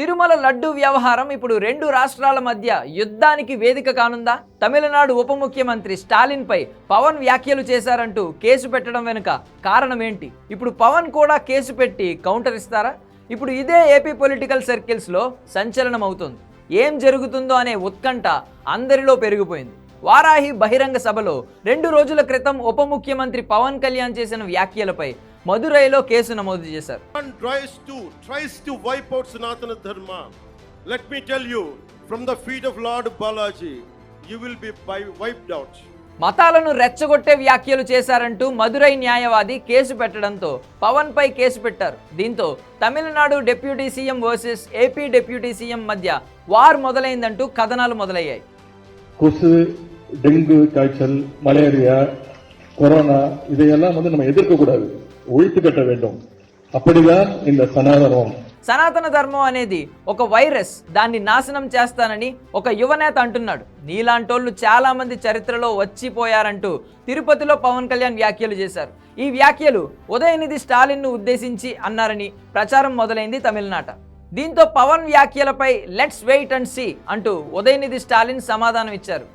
తిరుమల లడ్డు వ్యవహారం ఇప్పుడు రెండు రాష్ట్రాల మధ్య యుద్ధానికి వేదిక కానుందా? తమిళనాడు ఉప ముఖ్యమంత్రి స్టాలిన్ పై పవన్ వ్యాఖ్యలు చేశారంటూ కేసు పెట్టడం వెనుక కారణం ఏంటి ఇప్పుడు పవన్ కూడా కేసు పెట్టి కౌంటర్ ఇస్తారా? ఇప్పుడు ఇదే ఏపీ పొలిటికల్ సర్కిల్స్లో సంచలనం అవుతుంది ఏం జరుగుతుందో అనే ఉత్కంఠ అందరిలో పెరిగిపోయింది. వారాహి బహిరంగ సభలో రెండు రోజుల క్రితం ఉప ముఖ్యమంత్రి పవన్ కళ్యాణ్ చేసిన వ్యాఖ్యలపై మదురైలో కేసు నమోదు చేశారు One tries to tries to wipe out Sanatana Dharma. Let me tell you, from the feet of Lord Balaji, you will be wi- wiped out. మతాలను రెచ్చగొట్టే వ్యాఖ్యలు చేశారంటూ మదురై న్యాయవాది కేసు పెట్టడంతో పవన్ పై కేసు పెట్టారు దీంతో Tamil Nadu deputy CM versus AP deputy CM మధ్య వార్ మొదలైందంటూ కథనాలు మొదలయ్యాయి கொசு டெங்கு காய்ச்சல் மலேரியா கொரோனா இதையெல்லாம் வந்து நம்ம எதிர்க்க கூடாது ஒழித்து கட்ட வேண்டும் அப்படிதான் இந்த சனாதனம் సనాతన ధర్మం అనేది ఒక వైరస్ దాన్ని నాశనం చేస్తానని ఒక యువనేత అంటున్నాడు నీలాంటోళ్ళు చాలా మంది చరిత్రలో వచ్చిపోయారంటూ తిరుపతిలో పవన్ కళ్యాణ్ వ్యాఖ్యలు చేశారు ఈ వ్యాఖ్యలు ఉదయనిధి స్టాలిన్ను ఉద్దేశించి అన్నారని ప్రచారం మొదలైంది తమిళనాట దీంతో పవన్ వ్యాఖ్యలపై లెట్స్ వెయిట్ అండ్ సీ అంటూ ఉదయనిధి స్టాలిన్ సమాధానం ఇచ్చారు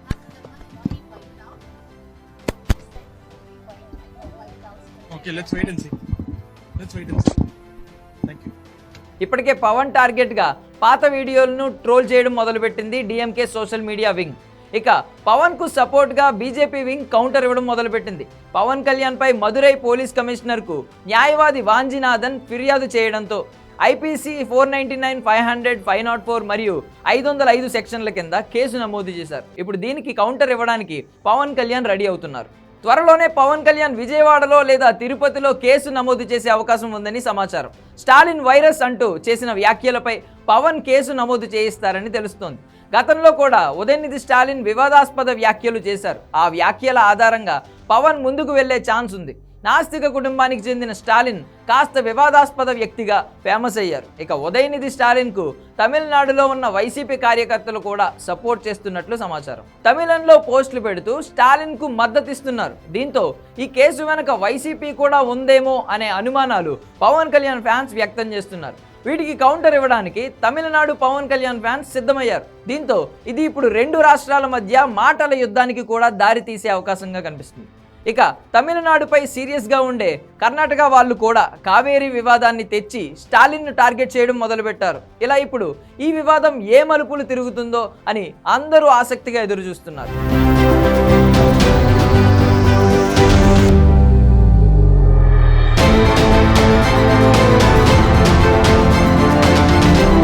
ఇప్పటికే పవన్ టార్గెట్గా పాత వీడియోలను ట్రోల్ చేయడం మొదలుపెట్టింది డిఎంకే సోషల్ మీడియా వింగ్ ఇక పవన్కు సపోర్ట్గా బీజేపీ వింగ్ కౌంటర్ ఇవ్వడం మొదలుపెట్టింది. పవన్ కళ్యాణ్పై మదురై పోలీస్ కమిషనర్కు న్యాయవాది వాంజినాథన్ ఫిర్యాదు చేయడంతో IPC four ninety nine five hundred five not four మరియు ఐదు వందల ఐదు సెక్షన్ల కింద కేసు నమోదు చేశారు. ఇప్పుడు దీనికి కౌంటర్ ఇవ్వడానికి పవన్ కళ్యాణ్ రెడీ అవుతున్నారు. త్వరలోనే పవన్ కళ్యాణ్ విజయవాడలో లేదా తిరుపతిలో కేసు నమోదు చేసే అవకాశం ఉందని సమాచారం. స్టాలిన్ వైరస్ అంటూ చేసిన వ్యాఖ్యలపై పవన్ కేసు నమోదు చేయిస్తారని తెలుస్తోంది. గతంలో కూడా ఉదయనిధి స్టాలిన్ వివాదాస్పద వ్యాఖ్యలు చేశారు. ఆ వ్యాఖ్యల ఆధారంగా పవన్ ముందుకు వెళ్ళే ఛాన్స్ ఉంది. నాస్తిక కుటుంబానికి చెందిన స్టాలిన్ కాస్త వివాదాస్పద వ్యక్తిగా ఫేమస్ అయ్యారు. ఇక ఉదయనిధి స్టాలిన్కు తమిళనాడులో ఉన్న వైసీపీ కార్యకర్తలు కూడా సపోర్ట్ చేస్తున్నట్లు సమాచారం. తమిళంలో పోస్టులు పెడుతూ స్టాలిన్కు మద్దతిస్తున్నారు దీంతో ఈ కేసు వెనక వైసీపీ కూడా ఉందేమో అనే అనుమానాలు పవన్ కళ్యాణ్ ఫ్యాన్స్ వ్యక్తం చేస్తున్నారు. వీటికి కౌంటర్ ఇవ్వడానికి తమిళనాడు పవన్ కళ్యాణ్ ఫ్యాన్స్ సిద్ధమయ్యారు. దీంతో ఇది ఇప్పుడు రెండు రాష్ట్రాల మధ్య మాటల యుద్ధానికి కూడా దారి తీసే అవకాశంగా కనిపిస్తుంది. ఇక తమిళనాడుపై సీరియస్గా ఉండే కర్ణాటక వాళ్ళు కూడా కావేరీ వివాదాన్ని తెచ్చి స్టాలిన్ను టార్గెట్ చేయడం మొదలుపెట్టారు. ఇలా ఇప్పుడు ఈ వివాదం ఏ మలుపులు తిరుగుతుందో అని అందరూ ఆసక్తిగా ఎదురు చూస్తున్నారు